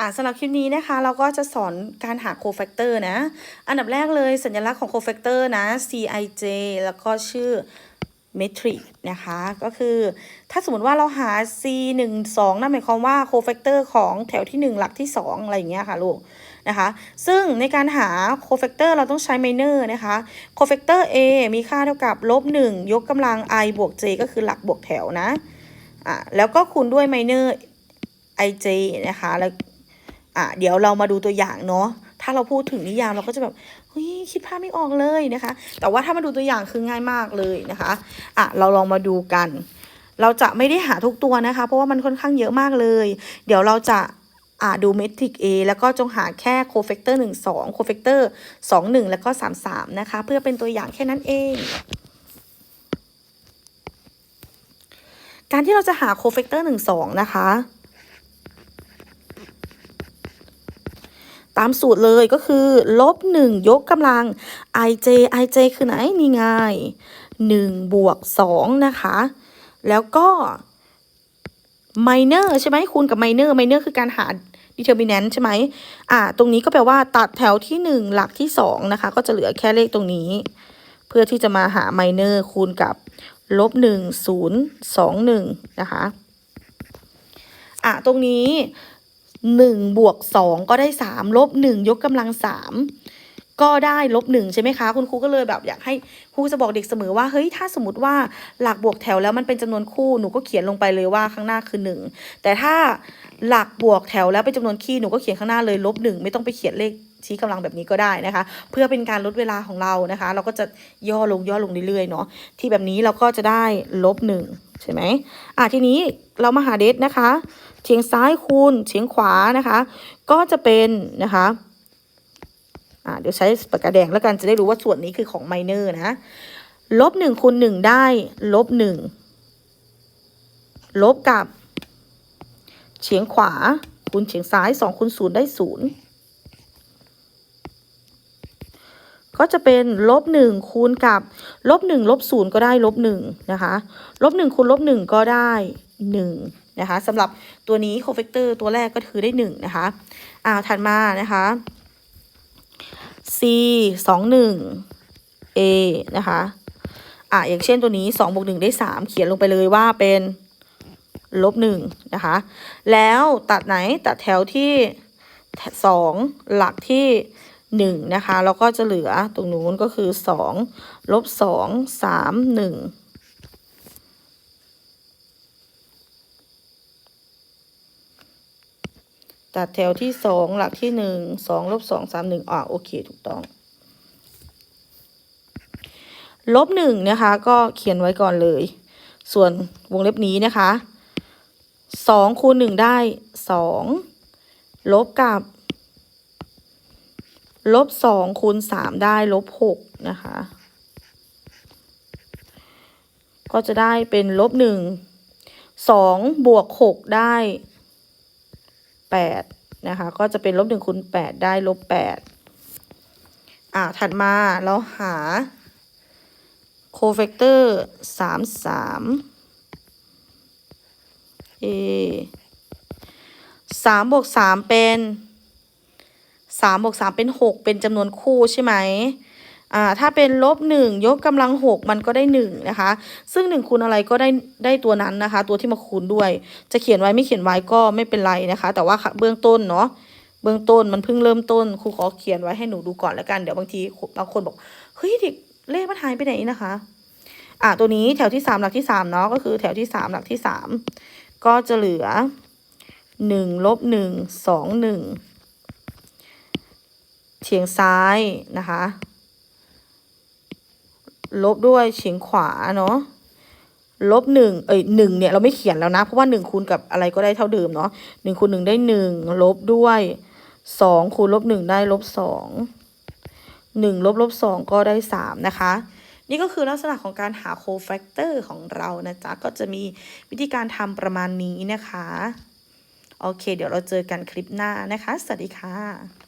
อ่าสำหรับคลิปนี้นะคะ เราก็จะสอนการหาโคแฟกเตอร์นะ อันดับแรกเลยสัญลักษณ์ของโคแฟกเตอร์นะ Cij แล้วก็ชื่อเมทริกนะคะ ก็คือถ้าสมมติว่าเราหา c 1 2นั่นหมายความว่าโคแฟกเตอร์ของแถวที่ 1 หลักที่ 2 อะไรอย่างเงี้ยค่ะลูกนะคะ ซึ่งในการหาโคแฟกเตอร์เราต้องใช้ไมเนอร์นะคะโคแฟกเตอร์ A มีค่าเท่ากับลบ1ยกกำลัง i บวก j ก็คือหลักบวกแถวนะอะแล้วก็คูณด้วยไมเนอร์ ij นะคะแล้ว อะเดี๋ยวเรามาดูตัวอย่างเนาะถ้าเราพูดถึงนิยามเราก็จะแบบเฮ้ยคิดภาพไม่ออกเลยนะคะ แต่ว่าถ้ามาดูตัวอย่างคือง่ายมากเลยนะคะอะเราลองมาดูกัน เราจะไม่ได้หาทุกตัวนะคะ เพราะว่ามันค่อนข้างเยอะมากเลย เดี๋ยวเราจะอ่าดูเมทริก A แล้วก็จงหาแค่โคเฟกเตอร์1 2โคเฟกเตอร์2 1แล้วก็3 3นะคะ เพื่อเป็นตัวอย่างแค่นั้นเอง การที่เราจะหาโคเฟกเตอร์1 2นะคะ ตามสูตรเลยก็คือลบหนึ่งยกกำลัง ij ij คือไหนนี่ไงหนึ่งบวกสองนะคะ แล้วก็ minor ใช่ไหมคูณกับ minor minor คือการหา determinant ใช่ไหมอ่า ตรงนี้ก็แปลว่าตัดแถวที่หนึ่งหลักที่สองนะคะ ก็จะเหลือแค่เลขตรงนี้ เพื่อที่จะมาหา minor คูณกับลบหนึ่งศูนย์สองหนึ่งนะคะ อะ ตรงนี้ หนึ่งบวกสองก็ได้สามลบหนึ่งยกกำลังสามก็ได้ลบหนึ่งใช่ไหมคะ คุณครูก็เลยแบบอยากให้ครูจะบอกเด็กเสมอว่าเฮ้ยถ้าสมมติว่าหลักบวกแถวแล้วมันเป็นจำนวนคู่หนูก็เขียนลงไปเลยว่าข้างหน้าคือหนึ่งแต่ถ้าหลักบวกแถวแล้วเป็นจำนวนคี่หนูก็เขียนข้างหน้าเลยลบหนึ่งไม่ต้องไปเขียนเลขชี้กำลังแบบนี้ก็ได้นะคะ เพื่อเป็นการลดเวลาของเรานะคะ เราก็จะย่อลงย่อลงเรื่อยๆเนาะที่แบบนี้เราก็จะได้ลบหนึ่งใช่ไหมอะทีนี้เรามาหาเดทนะคะเฉียงซ้ายคูณเฉียงขวานะคะ ก็จะเป็นนะคะเดี๋ยวใช้ปากกาแดงแล้วกันจะได้รู้ว่าส่วนนี้คือของไมเนอร์นะลบหนึ่งคูณหนึ่งได้ลบหนึ่งลบกับ เฉียงขวาคูณเฉียงซ้ายสองคูณศูนย์ได้ศูนย์ก็จะเป็นลบหนึ่งคูณกับลบหนึ่งลบศูนย์ก็ได้ลบหนึ่งนะคะลบหนึ่งคูณลบหนึ่งก็ได้หนึ่ง นะคะสำหรับตัวนี้โคเฟกเตอร์ตัวแรกก็คือได้1นะคะอ่าถัดมานะคะ c 2 1 a นะคะอ่าอย่างเช่นตัวนี้2บวก1ได้ 3 เขียนลงไปเลยว่าเป็นลบ1นะคะ แล้วตัดไหนตัดแถวที่ 2 หลักที่1นะคะแล้วก็จะเหลือตรงนู้นก็คือ 2 ลบ 2 3 1 ตัดแถวที่สองหลักที่หนึ่งสองลบสองสามหนึ่งอ่าโอเคถูกต้องลบหนึ่งนะคะก็เขียนไว้ก่อนเลย ส่วนวงเล็บนี้นะคะสองคูณหนึ่งได้สองลบกับลบสองคูณสามได้ลบหกนะคะ ก็จะได้เป็นลบหนึ่งสองบวกหกได้ แปดนะคะ ก็จะเป็นลบหนึ่งคูณแปดได้ลบแปดอ่าถัดมาเราหาโคเฟกเตอร์สามสามเอสามบวกสามเป็นสามบวกสามเป็นหกเป็นจำนวนคู่ใช่ไหม ถ้าเป็นลบหนึ่งยกกำลังหกมันก็ได้หนึ่งนะคะ ซึ่งหนึ่งคูณอะไรก็ได้ได้ตัวนั้นนะคะ ตัวที่มาคูณด้วย จะเขียนไว้ไม่เขียนไว้ก็ไม่เป็นไรนะคะ แต่ว่าเบื้องต้นเนาะเบื้องต้นมันเพิ่งเริ่มต้นครูขอเขียนไว้ให้หนูดูก่อนแล้วกันเดี๋ยวบางทีบางคนบอกเฮ้ยเด็กเลขมันหายไปไหนนะคะ อ่าตัวนี้แถวที่สามหลักที่สามเนาะก็คือแถวที่สามหลักที่สามก็จะเหลือหนึ่งลบหนึ่งสองหนึ่งเฉียงซ้ายนะคะ ลบด้วยเฉียงขวาเนาะลบหนึ่งเอ้ยหนึ่งเนี่ยเราไม่เขียนแล้วนะ เพราะว่าหนึ่งคูณกับอะไรก็ได้เท่าเดิมเนาะหนึ่งคูณหนึ่งได้หนึ่งลบด้วยสองคูณลบหนึ่งได้ลบสองหนึ่งลบลบสองก็ได้สามนะคะ นี่ก็คือลักษณะของการหาโคแฟกเตอร์ของเรานะจ๊ะ ก็จะมีวิธีการทำประมาณนี้นะคะ โอเค เดี๋ยวเราเจอกันคลิปหน้านะคะ สวัสดีค่ะ